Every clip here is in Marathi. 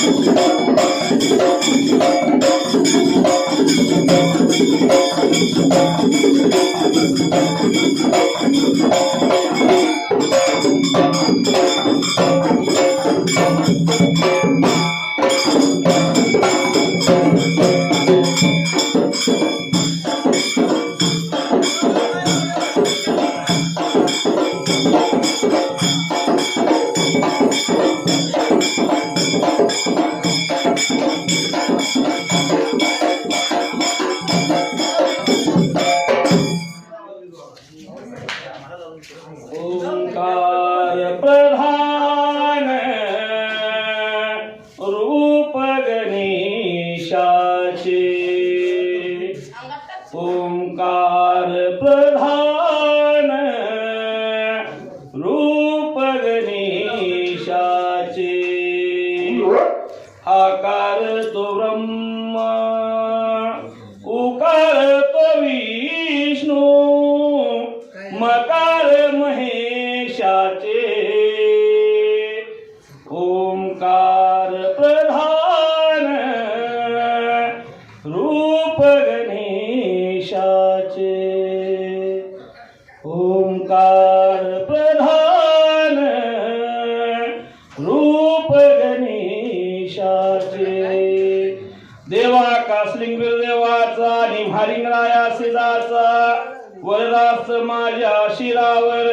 Thank you. देशाचे जाचा निभारिंगणाया जाचा वरदास माझ्या शिरावर.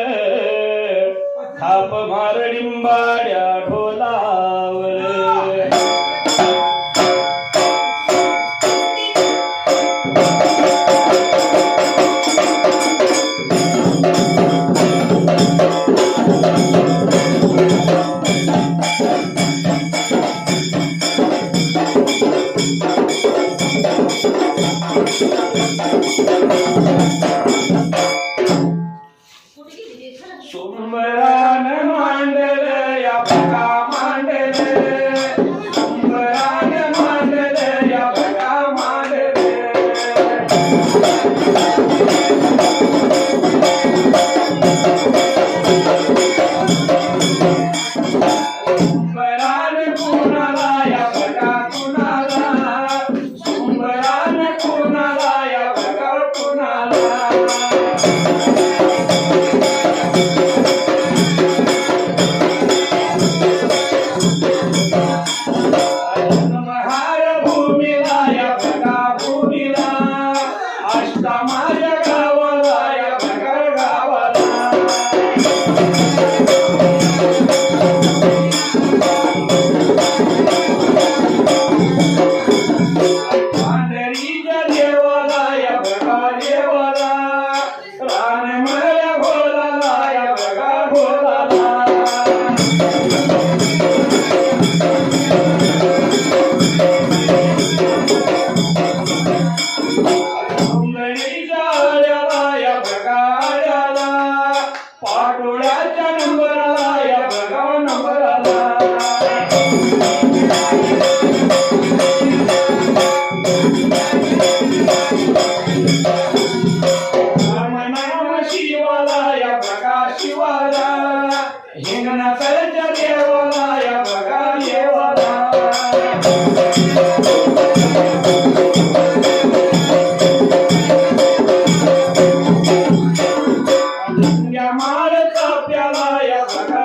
थाप मारडिंबाड्या ढोलावर. মানে আমরা 不要了，要分开。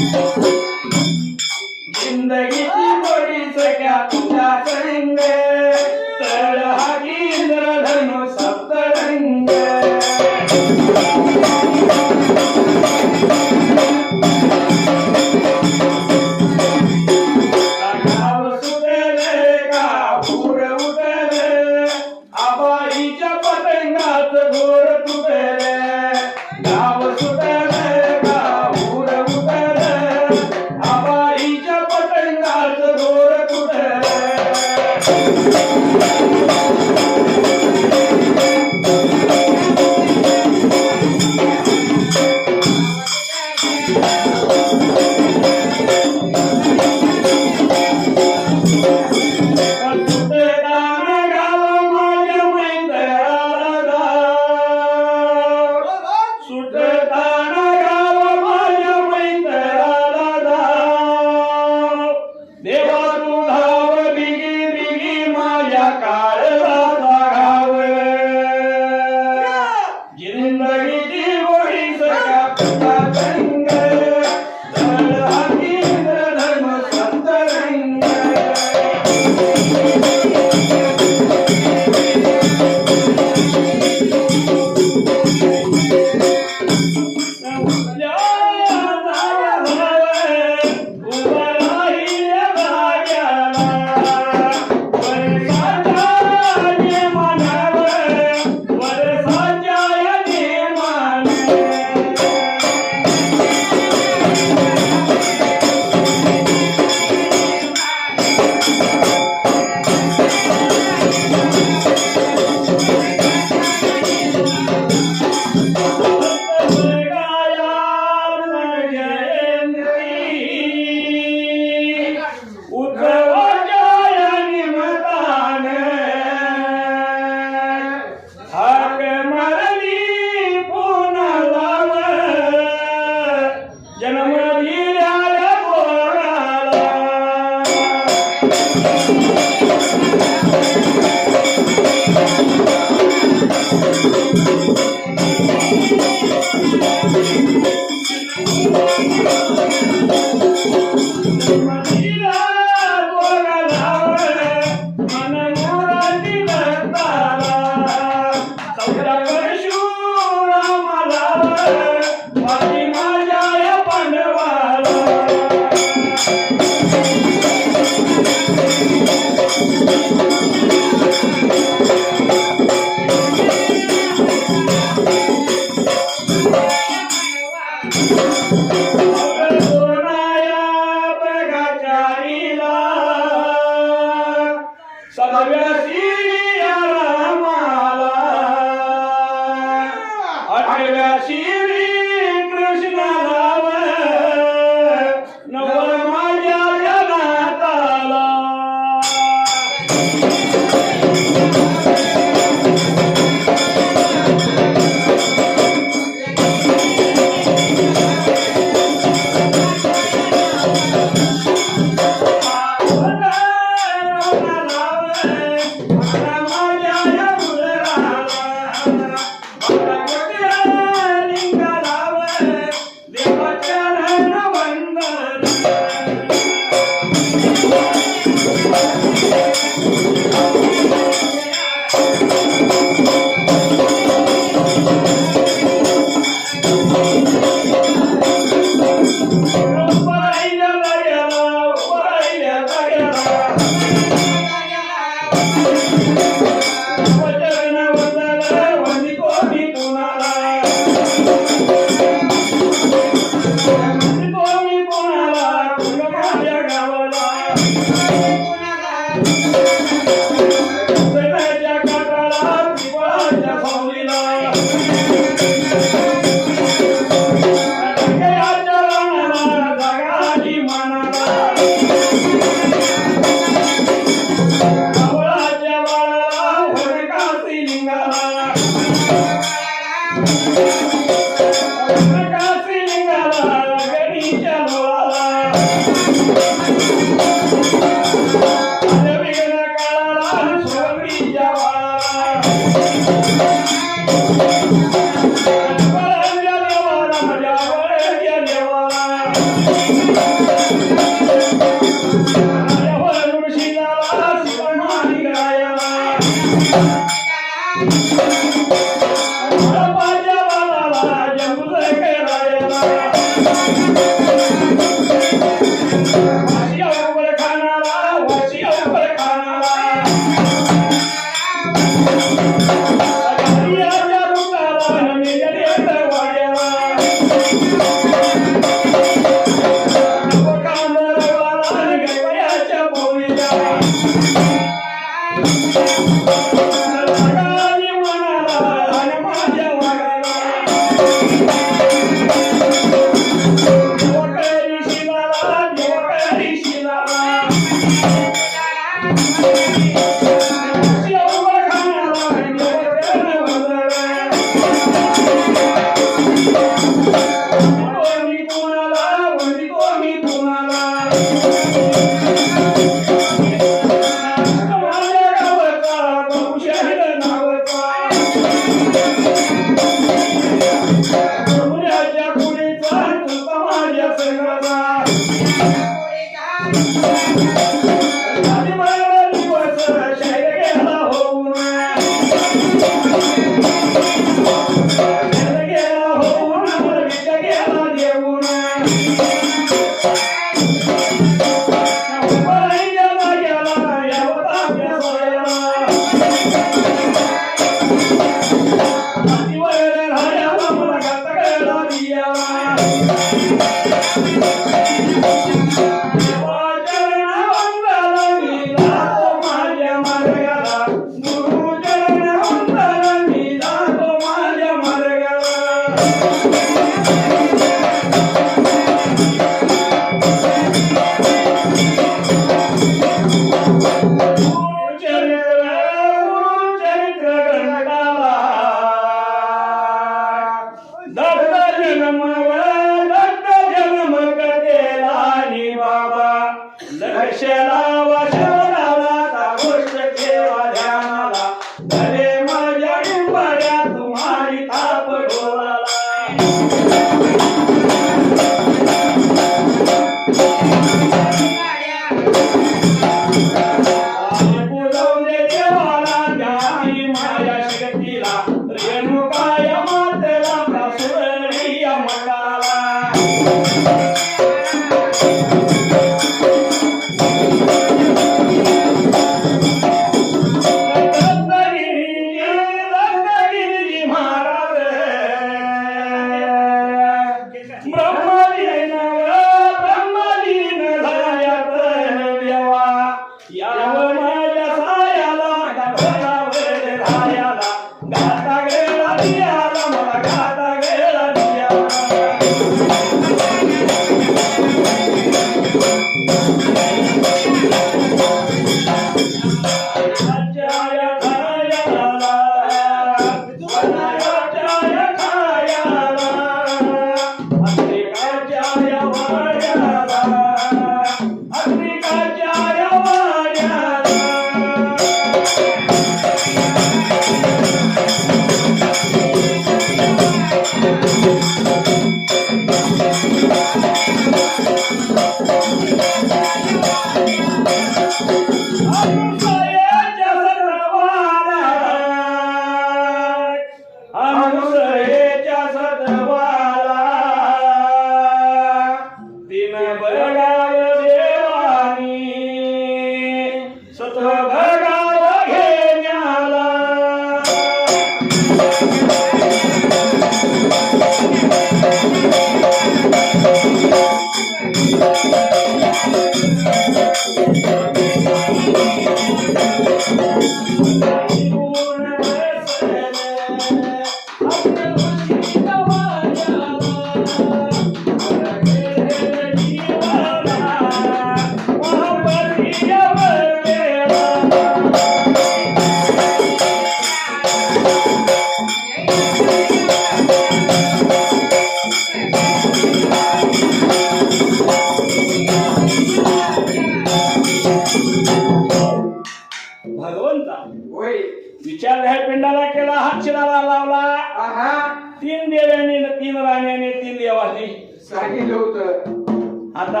पिंडाला केला? हात शिराला लावला. आहा. तीन देवांनी न तीन राण्याने तीन देवांनी. सांगितलं होतं. आता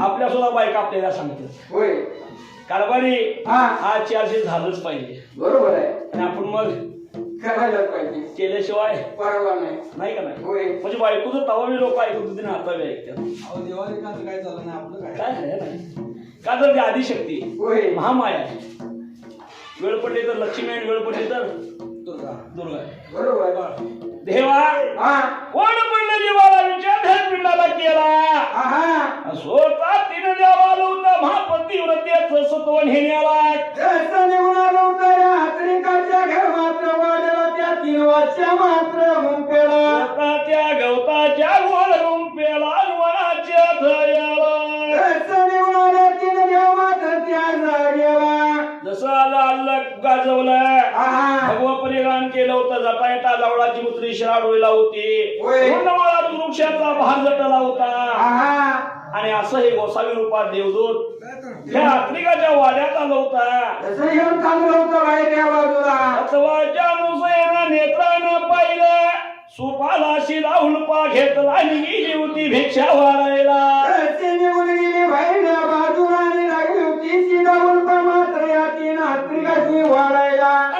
आपल्या सुद्धा बायका आपल्याला सांगतात होय. कारभारी हा. आज चारशे झालंच पाहिजे. बरोबर आहे. आणि आपण मग करायला पाहिजे. केल्याशिवाय परवा नाही. नाही का नाही? होय. म्हणजे बायकोचं तवा मी लोक ऐकत होते ना आता बी ऐकतात. अहो देवाने का काय झालं नाही आपलं काय? काय आहे नाही? का तर ती आदिशक्ती? होय. महामाया. आहे वेळ पडली तर लक्ष्मी आहे वेळ पडली तर? दुर्गा दुर्गा आहे बरोबर देवा हा. कोण पडलं जीवाला विचार पिंडाला केला? आहा. स्वतः तिने देवाला होता महापतिव्रतेच सत्वन घेण्याला जसं निघून आलो होतं या हातरिकाच्या घर मात्र वाढला त्या तीन वाजच्या मात्र हुंपेला त्या गवताच्या गोल येता जवळाची मुत्री शिराडोळीला होती. पूर्णमाळा वृक्षाचा भार जटला होता. आणि असं हे गोसावी रूपात देवदूत ह्या आत्रिकाच्या वाड्यात आलं होता. नेत्रानं पाहिलं. सुपाला शिला उलपा घेतला गेली होती भिक्षा बाहेरच्या बाजूला लागली होती. उलपा मात्र या तीन हातरिकाची वाढायला.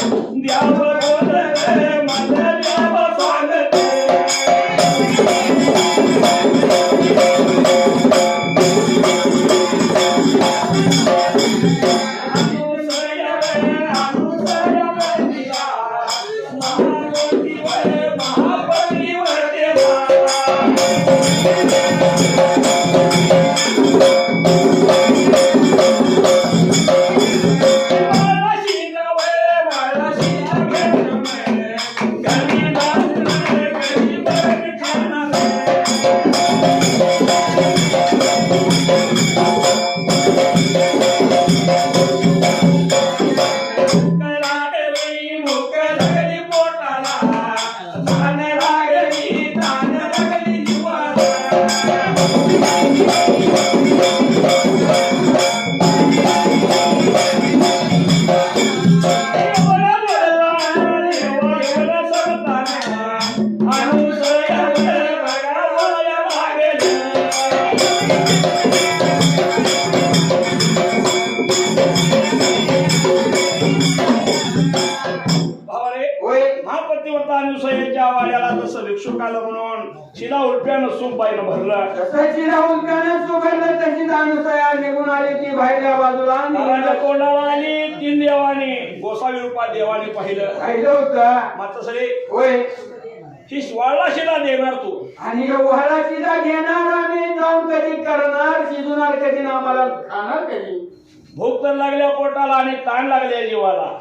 diablo, diablo, diablo, भरलं. तसंची राहून त्यानं सुगंध तशी अनुसया निघून आली ती बाहेरच्या बाजूला. तोंडाला आली तीन देवानी. गोसावी रूपात देवानी पाहिलं. पाहिलं होतं. मात्र सरे होय. ही वाळला शिला देणार तू. आणि उहाळा तिला घेणार आम्ही जाऊन कधी करणार? शिजवणार कधी ना आम्हाला? खाणार कधी? भूक तर लागल्या पोटाला आणि ताण लागल्या जीवाला.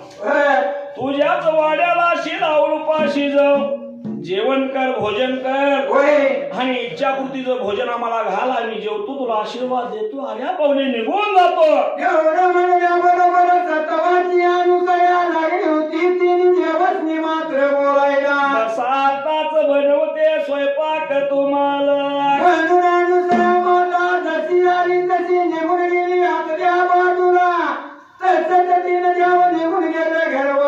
तुझ्याच वाड्याला शिला रूपा शिजव. जेवण कर भोजन कर. होय. आणि इच्छापूर्तीचं भोजन आम्हाला घाल आणि जेवतो तुला आशीर्वाद देतो आल्या पावले निघून जातो. एवढं म्हणल्याबरोबर सतवाची अनुसया लागली होती तीन दिवसनी मात्र बोलायला. बसा आताच बनवते स्वयंपाक तुम्हाला. म्हणून अनुसया माता जशी आली तशी निघून गेली आतल्या बाजूला. तसंच तिनं जेवण निघून गेलं घरवाड्याला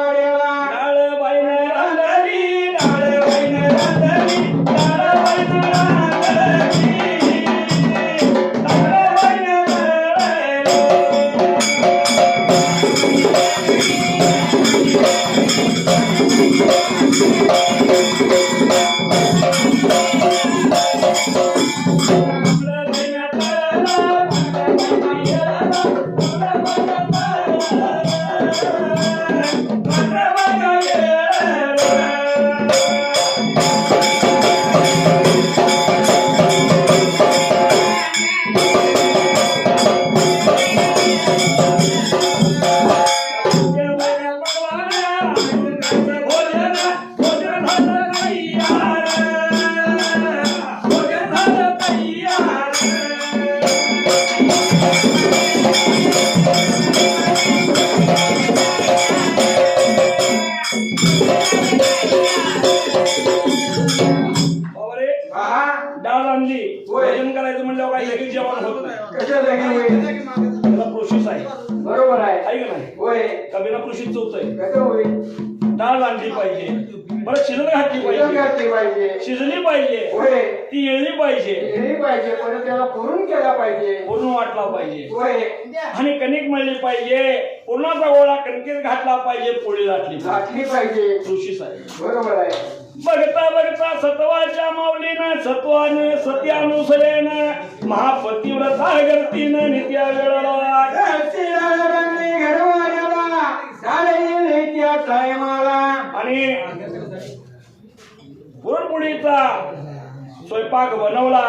शिजत पाहिजे. शिजली पाहिजे. होय. ती येळली पाहिजे. केली पाहिजे परत त्याला पुरून केला पाहिजे. पूर्ण वाटला पाहिजे. होय. आणि कणिक मळली पाहिजे. पूर्णाचा गोळा कणकेत घातला पाहिजे पोळी घातली पाहिजे. घातली पाहिजे. कृषी साहेब. बरोबर आहे. बघता बघता सत्वाच्या माऊलीनं सत्वानं सत्यानुसरेनं महापतिव्रता गर्तीनं नित्या वेळा रंगली घडवाड्याला झाले त्या टायमाला आणि पुरणपोळीचा स्वयंपाक बनवला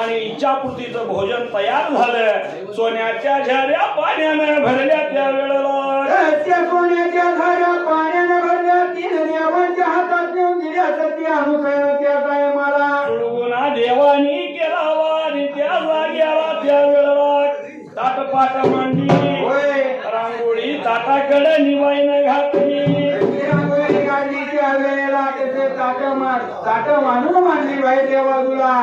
आणि इच्छापूर्तीचं भोजन तयार झालं. सोन्याच्या झऱ्या पाण्यानं भरल्या त्या वेळेला. सोन्याच्या धाऱ्या पाण्यानं भरल्या तीन देवांच्या हातात नेऊन दिल्या सत्य अनुसरण त्या टायमाला सुडगुणा देवानी केला वारी त्या जाग्याला त्या वेळेला. ताटपाट मांडली. रांगोळी ताटाकडे निवाईनं घातली. रांगोळी काढली त्या वेळेला. त्याचे ताट मान ताट मांडून मांडली बाई त्या बाजूला